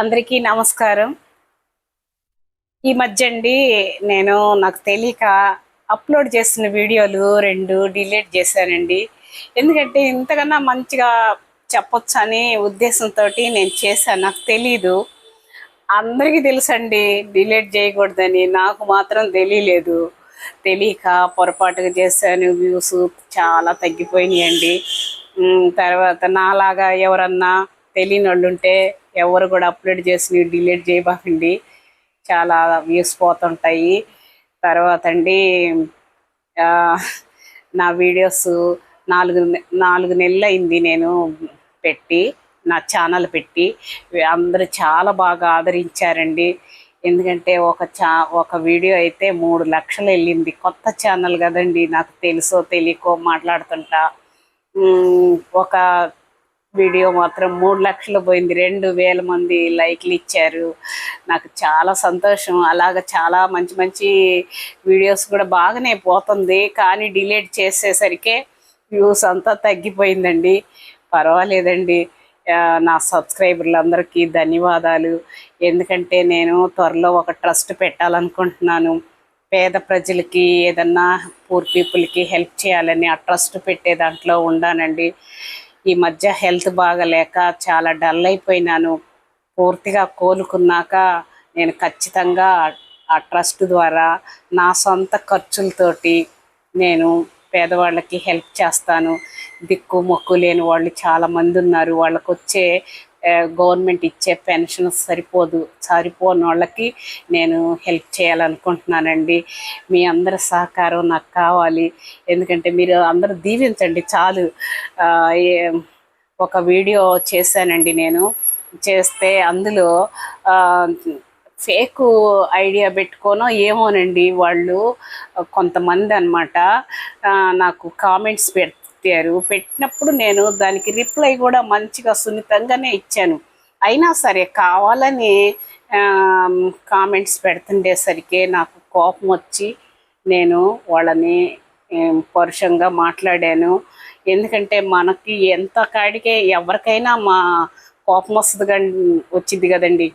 అందరికీ నమస్కారం. ఈ మధ్య అండి నేను నాకు తెలియక అప్లోడ్ చేసిన వీడియోలు రెండు డిలీట్ చేశానండి. ఎందుకంటే ఇంతకన్నా మంచిగా చెప్పొచ్చు అనే ఉద్దేశంతో నేను చేశాను. నాకు తెలీదు. అందరికీ తెలుసండి డిలీట్ చేయకూడదని. నాకు మాత్రం తెలియలేదు. తెలియక పొరపాటుగా చేశాను. వ్యూస్ చాలా తగ్గిపోయినాయండి. తర్వాత నాలాగా ఎవరన్నా తెలియని వాళ్ళు ఉంటే ఎవరు కూడా అప్లోడ్ చేసి డిలీట్ చేయబాకండి. చాలా వ్యూస్ పోతుంటాయి. తర్వాత అండి నా వీడియోస్ నాలుగు నాలుగు నెలలు అయింది నేను పెట్టి నా ఛానల్ పెట్టి. అందరూ చాలా బాగా ఆదరించారండి. ఎందుకంటే ఒక చా ఒక వీడియో అయితే మూడు లక్షలు వెళ్ళింది. కొత్త ఛానల్ కదండి నాకు తెలుసో తెలియకో మాట్లాడుతుంటా. ఒక వీడియో మాత్రం మూడు లక్షలు పోయింది. రెండు వేల మంది లైక్లు ఇచ్చారు. నాకు చాలా సంతోషం. అలాగ చాలా మంచి మంచి వీడియోస్ కూడా బాగానే పోతుంది. కానీ డిలీట్ చేసేసరికి వ్యూస్ అంతా తగ్గిపోయిందండి. పర్వాలేదండి. నా నా సబ్స్క్రైబర్లందరికీ ధన్యవాదాలు. ఎందుకంటే నేను త్వరలో ఒక ట్రస్ట్ పెట్టాలనుకుంటున్నాను. పేద ప్రజలకి ఏదన్నా పూర్ పీపుల్కి హెల్ప్ చేయాలని ఆ ట్రస్ట్ పెట్టే దాంట్లో ఉండానండి. ఈ మధ్య హెల్త్ బాగలేక చాలా డల్ అయిపోయినాను. పూర్తిగా కోలుకున్నాక నేను ఖచ్చితంగా ఆ ట్రస్ట్ ద్వారా నా సొంత ఖర్చులతోటి నేను పేదవాళ్ళకి హెల్ప్ చేస్తాను. దిక్కు మొక్కు లేని వాళ్ళు చాలా మంది ఉన్నారు. వాళ్ళకు వచ్చే గవర్నమెంట్ ఇచ్చే పెన్షన్ సరిపోదు సరిపోని వాళ్ళకి నేను హెల్ప్ చేయాలనుకుంటున్నానండి. మీ అందరి సహకారం నాకు కావాలి. ఎందుకంటే మీరు అందరూ దీవించండి చాలు. ఒక వీడియో చేశానండి నేను. చేస్తే అందులో ఫేకు ఫేక్ ఐడియా పెట్టుకోనో ఏమోనండి వాళ్ళు కొంతమంది అనమాట నాకు కామెంట్స్ పెట్టారు పెట్టినప్పుడు నేను దానికి రిప్లై కూడా మంచిగా సున్నితంగానే ఇచ్చాను. అయినా సరే కావాలని కామెంట్స్ పెడుతుండేసరికి నాకు కోపం వచ్చి నేను వాళ్ళని పరుషంగా మాట్లాడాను. ఎందుకంటే మనకి ఎంత కాడికే ఎవరికైనా మా కోపం వస్తుంది వచ్చింది కదండి.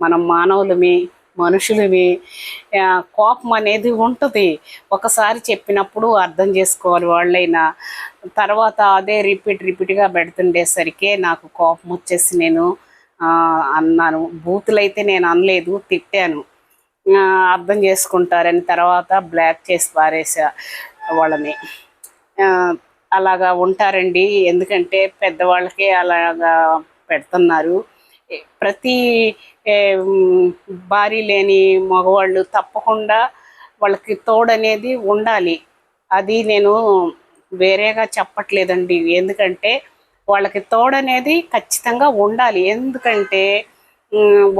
మనం మానవులమి మనుషులమి కోపం అనేది ఉంటుంది. ఒకసారి చెప్పినప్పుడు అర్థం చేసుకోవాలి వాళ్ళైనా. తర్వాత అదే రిపీట్ రిపీట్గా పెడుతుండేసరికి నాకు కోపం వచ్చేసి నేను అన్నాను. బూతులైతే నేను అనలేదు తిట్టాను. అర్థం చేసుకుంటారని తర్వాత బ్లాక్ చేసి పారేసా వాళ్ళని. అలాగా ఉంటారండి. ఎందుకంటే పెద్దవాళ్ళకే అలాగా పెడుతున్నారు. ప్రతి భారీ భార్య లేని మగవాళ్ళు తప్పకుండా వాళ్ళకి తోడనేది ఉండాలి. అది నేను వేరేగా చెప్పట్లేదండి. ఎందుకంటే వాళ్ళకి తోడనేది ఖచ్చితంగా ఉండాలి. ఎందుకంటే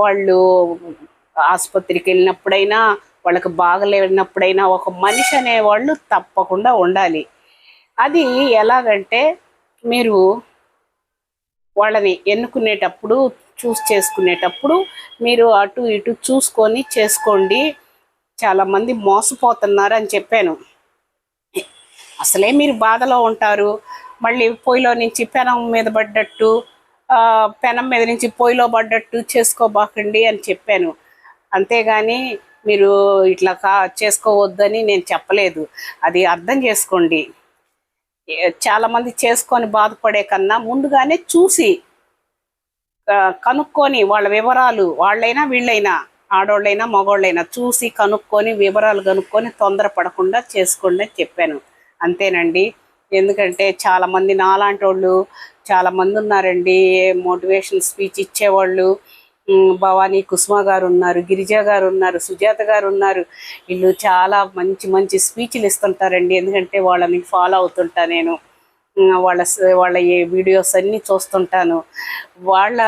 వాళ్ళు ఆసుపత్రికి వెళ్ళినప్పుడైనా వాళ్ళకి బాగలేనప్పుడైనా ఒక మనిషి అనేవాళ్ళు తప్పకుండా ఉండాలి. అది ఎలాగంటే మీరు వాళ్ళని ఎన్నుకునేటప్పుడు చూస్ చేసుకునేటప్పుడు మీరు అటు ఇటు చూసుకొని చేసుకోండి చాలామంది మోసపోతున్నారు అని చెప్పాను. అసలే మీరు బాధలో ఉంటారు. మళ్ళీ పొయ్యిలో నుంచి పెనం మీద పడ్డట్టు పెనం మీద నుంచి పొయ్యిలో పడ్డట్టు చేసుకోబాకండి అని చెప్పాను. అంతేగాని మీరు ఇట్లా కా చేసుకోవద్దని నేను చెప్పలేదు. అది అర్థం చేసుకోండి. చాలామంది చేసుకొని బాధపడే కన్నా ముందుగానే చూసి కనుక్కొని వాళ్ళ వివరాలు వాళ్ళైనా వీళ్ళైనా ఆడోళ్ళైనా మగోళ్ళైనా చూసి కనుక్కొని వివరాలు కనుక్కొని తొందరపడకుండా చేసుకోండి అని చెప్పాను. అంతేనండి. ఎందుకంటే చాలామంది నాలాంటి వాళ్ళు చాలామంది ఉన్నారండి. మోటివేషన్ స్పీచ్ ఇచ్చేవాళ్ళు. భవానీ కుసుమ గారు ఉన్నారు గిరిజ గారు ఉన్నారు సుజాత గారు ఉన్నారు. వీళ్ళు చాలా మంచి మంచి స్పీచ్లు ఇస్తుంటారండి. ఎందుకంటే వాళ్ళని ఫాలో అవుతుంటా నేను. వాళ్ళ స- వాళ్ళ వీడియోస్ అన్నీ చూస్తుంటాను. వాళ్ళ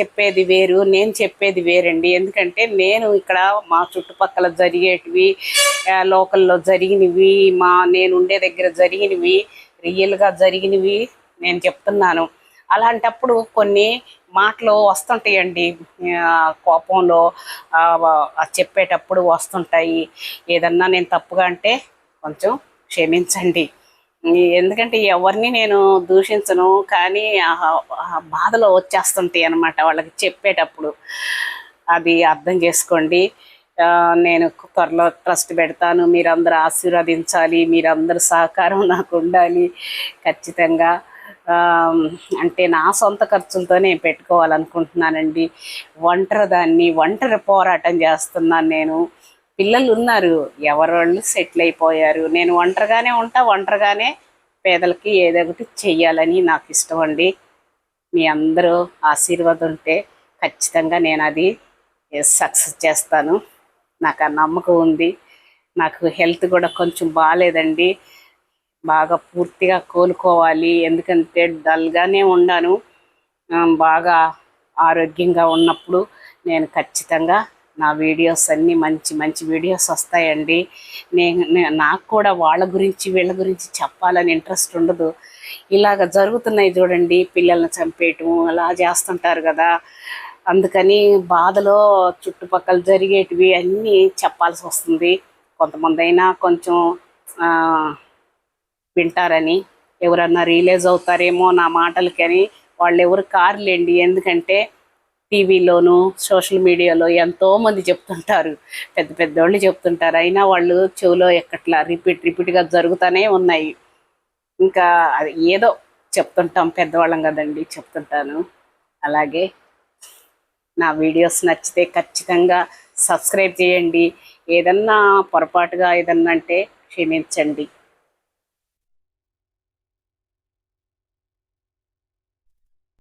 చెప్పేది వేరు నేను చెప్పేది వేరండి. ఎందుకంటే నేను ఇక్కడ మా చుట్టుపక్కల జరిగేటివి లోకల్లో జరిగినవి మా నేను ఉండే దగ్గర జరిగినవి రియల్గా జరిగినవి నేను చెప్తున్నాను. అలాంటప్పుడు కొన్ని మాటలు వస్తుంటాయండి. కోపంలో చెప్పేటప్పుడు వస్తుంటాయి. ఏదన్నా నేను తప్పుగా అంటే కొంచెం క్షమించండి. ఎందుకంటే ఎవరిని నేను దూషించను కానీ బాధలో వచ్చేస్తుంటాయి అనమాట వాళ్ళకి చెప్పేటప్పుడు. అది అర్థం చేసుకోండి. నేను త్వరలో ట్రస్ట్ పెడతాను. మీరందరూ ఆశీర్వదించాలి. మీరందరూ సహకారం నాకు ఉండాలి. ఖచ్చితంగా. అంటే నా సొంత ఖర్చులతో నేను పెట్టుకోవాలనుకుంటున్నానండి. ఒంటరి దాన్ని ఒంటరి పోరాటం చేస్తున్నాను నేను. పిల్లలు ఉన్నారు ఎవరోళ్ళు సెటిల్ అయిపోయారు. నేను ఒంటరిగానే ఉంటా ఒంటరిగానే పేదలకి ఏదో ఒకటి చెయ్యాలని నాకు ఇష్టం అండి. మీ అందరూ ఆశీర్వాదం ఉంటే ఖచ్చితంగా నేను అది సక్సెస్ చేస్తాను. నాకు ఆ నమ్మకం ఉంది. నాకు హెల్త్ కూడా కొంచెం బాగాలేదండి. బాగా పూర్తిగా కోలుకోవాలి. ఎందుకంటే డల్గానే ఉన్నాను. బాగా ఆరోగ్యంగా ఉన్నప్పుడు నేను ఖచ్చితంగా నా వీడియోస్ అన్నీ మంచి మంచి వీడియోస్ వస్తాయండి. నేను నాకు కూడా వాళ్ళ గురించి వీళ్ళ గురించి చెప్పాలని ఇంట్రెస్ట్ ఉండదు. ఇలాగ జరుగుతున్నాయి చూడండి పిల్లల్ని చంపేయటం అలా చేస్తుంటారు కదా. అందుకని బాధలో చుట్టుపక్కల జరిగేటివి అన్నీ చెప్పాల్సి వస్తుంది. కొంతమంది అయినా కొంచెం వింటారని ఎవరన్నా రిలీజ్ అవుతారేమో నా మాటలకని వాళ్ళు ఎవరు కారులేండి. ఎందుకంటే టీవీలోను సోషల్ మీడియాలో ఎంతో మంది చెప్తుంటారు. పెద్ద పెద్దోళ్ళు చెప్తుంటారు. అయినా వాళ్ళు చెవిలో ఎక్కట్లా రిపీట్ రిపీట్గా జరుగుతూనే ఉన్నాయి. ఇంకా అది ఏదో చెప్తుంటాం పెద్దవాళ్ళం కదండి చెప్తుంటాను. అలాగే నా వీడియోస్ నచ్చితే ఖచ్చితంగా సబ్స్క్రైబ్ చేయండి. ఏదన్నా పొరపాటుగా ఏదన్నా అంటే క్షమించండి.